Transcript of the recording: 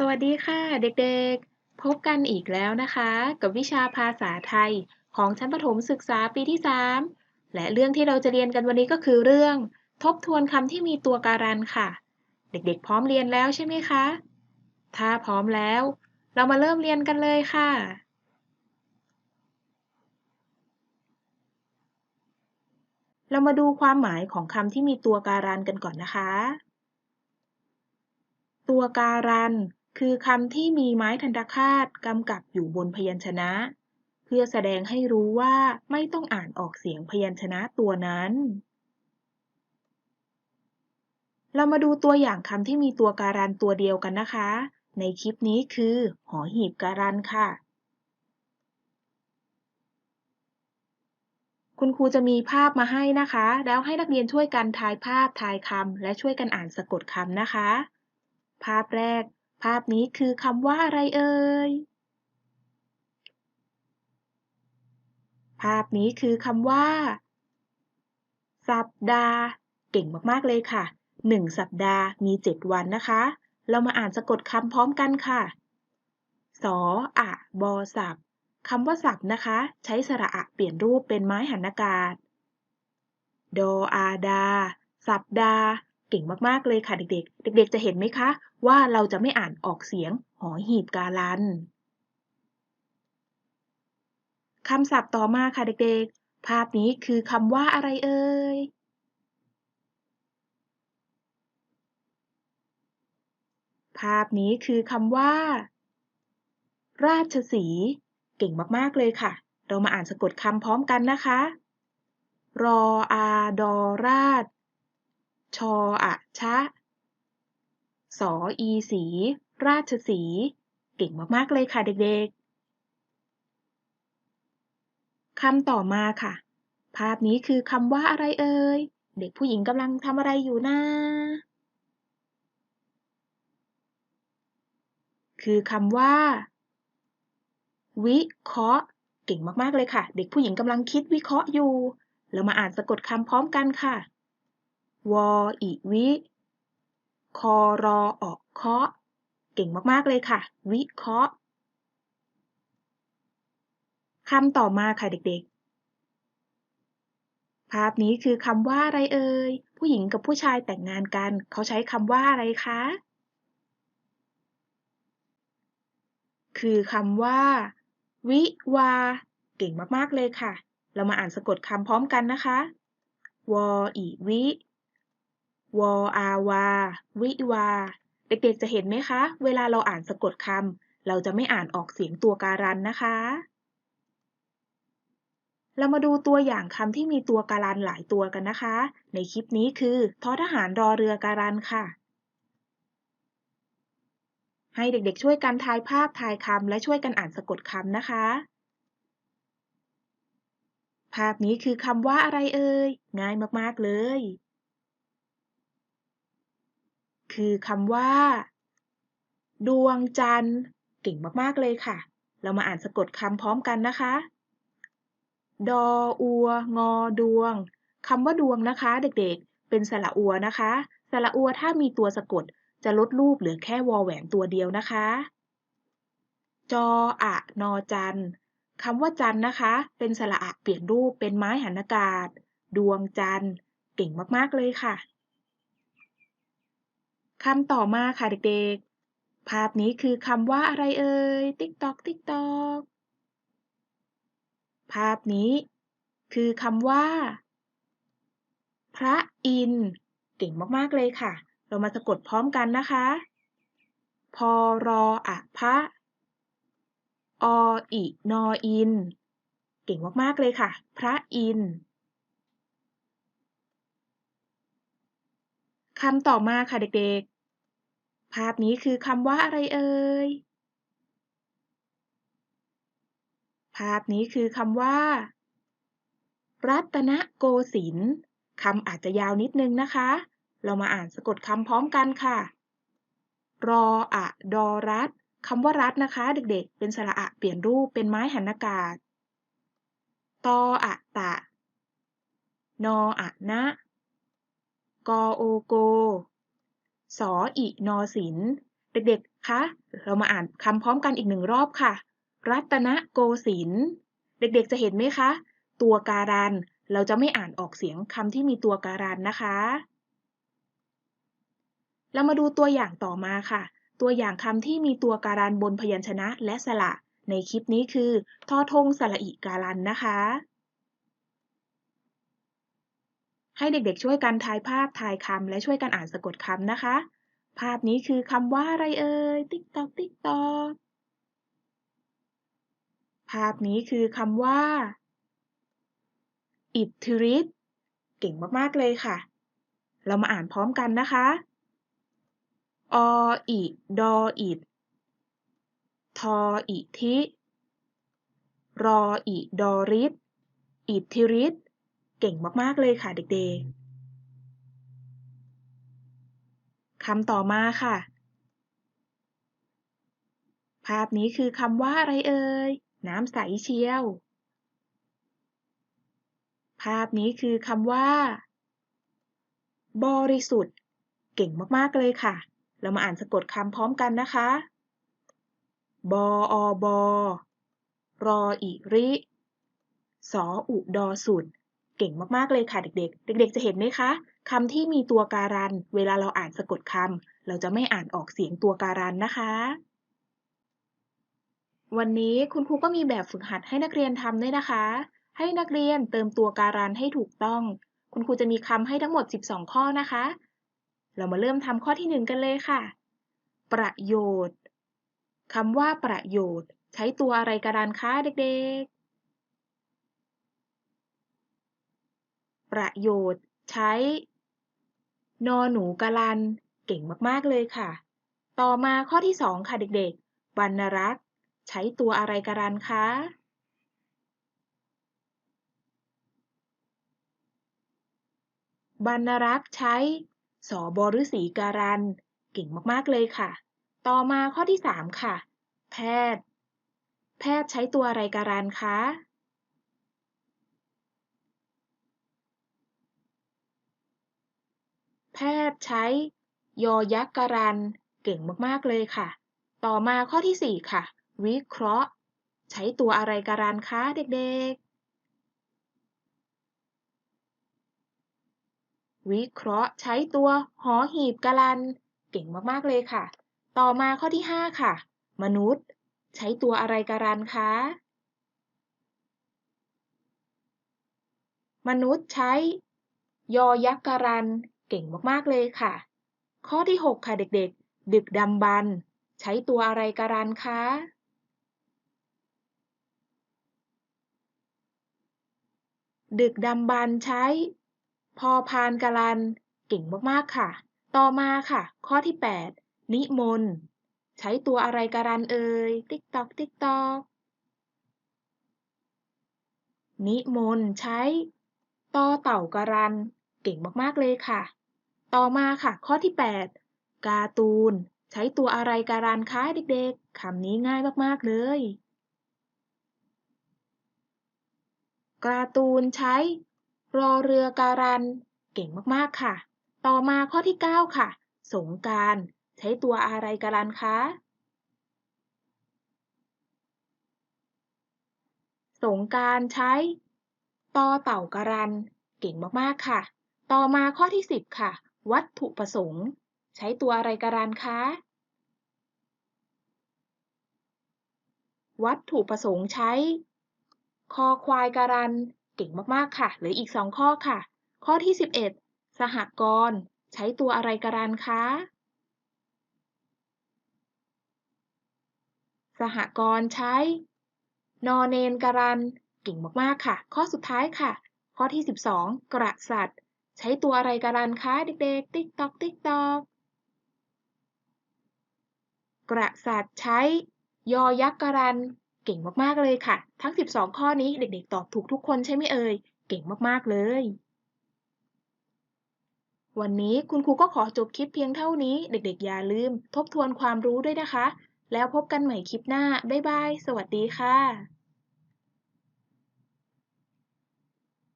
สวัสดีค่ะ เด็กๆ พบกันอีกแล้วนะคะ กับวิชาภาษาไทยของชั้นประถมศึกษาปีที่ 3 และเรื่องที่เราจะเรียนกันวันนี้ก็คือเรื่อง ทบทวนคำที่มีตัวการันค่ะ เด็กๆ พร้อมเรียนแล้วใช่ไหมคะ ถ้าพร้อมแล้ว เรามาเริ่มเรียนกันเลยค่ะ เรามาดูความหมายของคำที่มีตัวการันกันก่อนนะคะ ตัวการัน คือคำที่มีไม้ทันตคาตกำกับอยู่บนพยัญชนะ เพื่อแสดงให้รู้ว่าไม่ต้องอ่านออกเสียงพยัญชนะตัวนั้น เรามาดูตัวอย่างคำที่มีตัวการันตัวเดียวกันนะคะ ในคลิปนี้คือ หอหีบการันค่ะ คุณครูจะมีภาพมาให้นะคะ แล้วให้นักเรียนช่วยกันทายภาพทายคำและช่วยกันอ่านสะกดคำนะคะ ภาพแรก ภาพนี้คือคำว่าอะไรเอ่ย ภาพนี้คือคำว่า สัปดาห์ เก่งมาก ๆ เลยค่ะหนึ่งสัปดาห์มีเจ็ดวันนะคะ เรามาอ่านสะกดคำพร้อมกันค่ะ สออะบอสับคำว่าสับนะคะ ใช้สระอะเปลี่ยนรูปเป็นไม้หันอากาศ ดออาดา สัปดาห์ เก่งมากๆเลยค่ะเด็กๆ เด็กๆ จะเห็นไหมคะ ว่าเราจะไม่อ่านออกเสียงหอหีบการันคำศัพท์ต่อมาค่ะเด็กๆ ภาพนี้คือคำว่าอะไรเอ่ย ภาพนี้คือคำว่า ราชสี เก่งมากๆเลยค่ะ เรามาอ่านสะกดคำพร้อมกันนะคะ รออาดอราช ชออะชะ สออีสี ราชสี เก่งมากๆเลยค่ะเด็กๆ คำต่อมาค่ะ ภาพนี้คือคำว่าอะไรเอ่ย เด็กผู้หญิงกำลังทำอะไรอยู่นะคือคำว่า วิเคราะห์ เก่งมากๆเลยค่ะ เด็กผู้หญิงกำลังคิดวิเคราะห์อยู่ เรามาอ่านสะกดคำพร้อมกันค่ะ วออิวิ คอรอออกเคาะ เก่งมาก ๆ เลยค่ะ วิเคราะห์คำต่อมาค่ะเด็กๆ ภาพนี้คือคำว่าอะไรเอ่ย ผู้หญิงกับผู้ชายแต่งงานกัน เขาใช้คำว่าอะไรคะ คือคำว่า วิวา เก่งมาก ๆ เลยค่ะ เรามาอ่านสะกดคำพร้อมกันนะคะ วออิวิ วอ อาวา วิวา เด็กๆจะเห็นไหมคะ เวลาเราอ่านสะกดคำเราจะไม่อ่านออกเสียงตัวการันนะคะ เรามาดูตัวอย่างคำที่มีตัวการันหลายตัวกันนะคะ ในคลิปนี้คือทอทหารรอเรือการันค่ะ ให้เด็กๆช่วยกันทายภาพทายคำและช่วยกันอ่านสะกดคำนะคะภาพนี้คือคำว่าอะไรเอ่ย ง่ายมาก ๆ เลย คือคำว่า ดวงจันทร์เก่งมาก ๆ เลยค่ะ เรามาอ่านสะกดคำพร้อมกันนะคะ ดออัว งอ ดวงคำว่าดวงนะคะ เด็กๆ เป็นสระอัวนะคะ สระอัวถ้ามีตัวสะกดจะลดรูปเหลือแค่วอแหวนตัวเดียวนะคะ จออะนอจันคำว่าจันนะคะ เป็นสระอะเปลี่ยนรูปเป็นไม้หันอากาศ ดวงจันเก่งมาก ๆ เลยค่ะ คำต่อมาค่ะเด็กๆ ภาพนี้คือคำว่าอะไรเอ่ย ติ๊กตอก ติ๊กตอก ภาพนี้ คือคำว่า พระอิน เก่งมากๆเลยค่ะ เรามาสะกดพร้อมกันนะคะ พอรออะพระออินออิน เก่งมากๆเลยค่ะ พระอินคำต่อมาค่ะเด็กๆ ภาพนี้คือคำว่าอะไรเอ่ย ภาพนี้คือคำว่า รัตนโกสินทร์คำอาจจะยาวนิดนึงนะคะ เรามาอ่านสะกดคำพร้อมกันค่ะ รออะดอรัตคำว่ารัตนะคะ เด็กๆ เป็นสระอะเปลี่ยนรูปเป็นไม้หันอากาศ ตออะตะ นออะนะ กอโอโก สออินอสินเด็กๆ คะ เรามาอ่านคำพร้อมกันอีกหนึ่งรอบค่ะ รัตนโกสินเด็กๆ จะเห็นไหมคะ ตัวการัน เราจะไม่อ่านออกเสียงคำที่มีตัวการันนะคะ เรามาดูตัวอย่างต่อมาค่ะ ตัวอย่างคำที่มีตัวการันบนพยัญชนะและสระ ในคลิปนี้คือ ทอทงสระอิการันนะคะ ให้เด็กๆช่วยกันทายภาพทายคำและช่วยกันอ่านสะกดคำนะคะ ภาพนี้คือคำว่าอะไรเอ่ย ติ๊กตอกติ๊กตอกภาพนี้คือคำว่า อิทธิฤทธิ์เก่งมากๆเลยค่ะ เรามาอ่านพร้อมกันนะคะออิดออิดทออิทิ รออิดอริศอิทธิฤทธิ์ เก่งมาก ๆ เลยค่ะเด็ก ๆ คำต่อมาค่ะ ภาพนี้คือคำว่าอะไรเอ่ย น้ำใสเชียว ภาพนี้คือคำว่า บริสุทธิ์ เก่งมาก ๆ เลยค่ะ เรามาอ่านสะกดคำพร้อมกันนะคะ บออบอรออิริ สออุดอสุด เก่งมากๆเลยค่ะเด็กๆ เด็กๆ จะเห็นไหมคะคำที่มีตัวการัน เวลาเราอ่านสะกดคำเราจะไม่อ่านออกเสียงตัวการันนะคะ วันนี้คุณครูก็มีแบบฝึกหัดให้นักเรียนทำด้วยนะคะ ให้นักเรียนเติมตัวการันให้ถูกต้อง คุณครูจะมีคำให้ทั้งหมด 12 ข้อนะคะ เรามาเริ่มทำข้อที่ 1 กันเลยค่ะ ประโยชน์คำว่าประโยชน์ ใช้ตัวอะไรการันคะเด็กๆ ประโยชน์ ใช้ นอหนูการัน เก่งมากๆเลยค่ะ ต่อมาข้อที่2ค่ะเด็กๆบรรณรักษ์ ใช้ตัวอะไรการันคะบรรณรักษ์ใช้สบฤษีการัน เก่งมากๆเลยค่ะ ต่อมาข้อที่ 3 ค่ะ แพทย์ แพทย์ใช้ตัวอะไรการันคะ แพทย์ใช้ ยอยักษ์การัน เก่งมากๆเลยค่ะ ต่อมาข้อที่ 4 ค่ะ วิเคราะห์ ใช้ตัวอะไรการันคะเด็กๆ วิเคราะห์ใช้ตัวหอหีบการัน เก่งมากๆเลยค่ะ ต่อมาข้อที่ 5 ค่ะ มนุษย์ ใช้ตัวอะไรการันคะมนุษย์ใช้ ยอยักษ์การัน เก่งมาก ๆ เลยค่ะ ข้อที่ 6 ค่ะเด็กๆ ดึกดำบรรพ์ใช้ตัวอะไรการันคะ ดึกดำบรรพ์ใช้ พอพานการัน เก่งมาก ๆ ค่ะ ต่อมาค่ะ ข้อที่ 8 นิมนต์ ใช้ตัวอะไรการันเอ่ย ติ๊กตอกติ๊กตอกนิมนต์ใช้ต่อเต่าการัน เก่งมาก ๆ เลยค่ะ ต่อมาค่ะ ข้อที่ 8 การ์ตูน ใช้ตัวอะไรการันคะเด็กๆ คำนี้ง่ายมาก ๆ เลย การ์ตูนใช้ รอเรือการัน เก่งมากๆค่ะ ต่อมาข้อที่ 9 ค่ะ สงกานต์ใช้ตัวอะไรการันคะ สงกานต์ใช้ ตอเต่าการัน เก่งมาก ๆ ค่ะ ต่อมาข้อที่ 10 ค่ะ วัตถุประสงค์ ใช้ตัวอะไรการันคะวัตถุประสงค์ใช้ คอควายการันเก่งมากๆค่ะเหลืออีก 2 ข้อค่ะ ข้อที่ 11 สหกรณ์ใช้ตัวอะไรการันคะสหกรณ์ใช้ นอเนนการันเก่งมากๆค่ะ ข้อสุดท้ายค่ะ ข้อที่ 12 กระสัตริย์ ใช้ตัวอะไรการันคะเด็กๆ ติ๊กตอกติ๊กตอกกระสัตริย์ใช้ยอยักษ์การัน เก่งมากๆเลยค่ะ ทั้ง 12 ข้อนี้เด็กๆ ตอบถูกทุกคนใช่ไหมเอ่ย เก่งมากๆเลย วันนี้คุณครูก็ขอจบคลิปเพียงเท่านี้ เด็กๆ อย่าลืม ทบทวนความรู้ด้วยนะคะ แล้วพบกันใหม่คลิปหน้า บ๊ายบาย สวัสดีค่ะ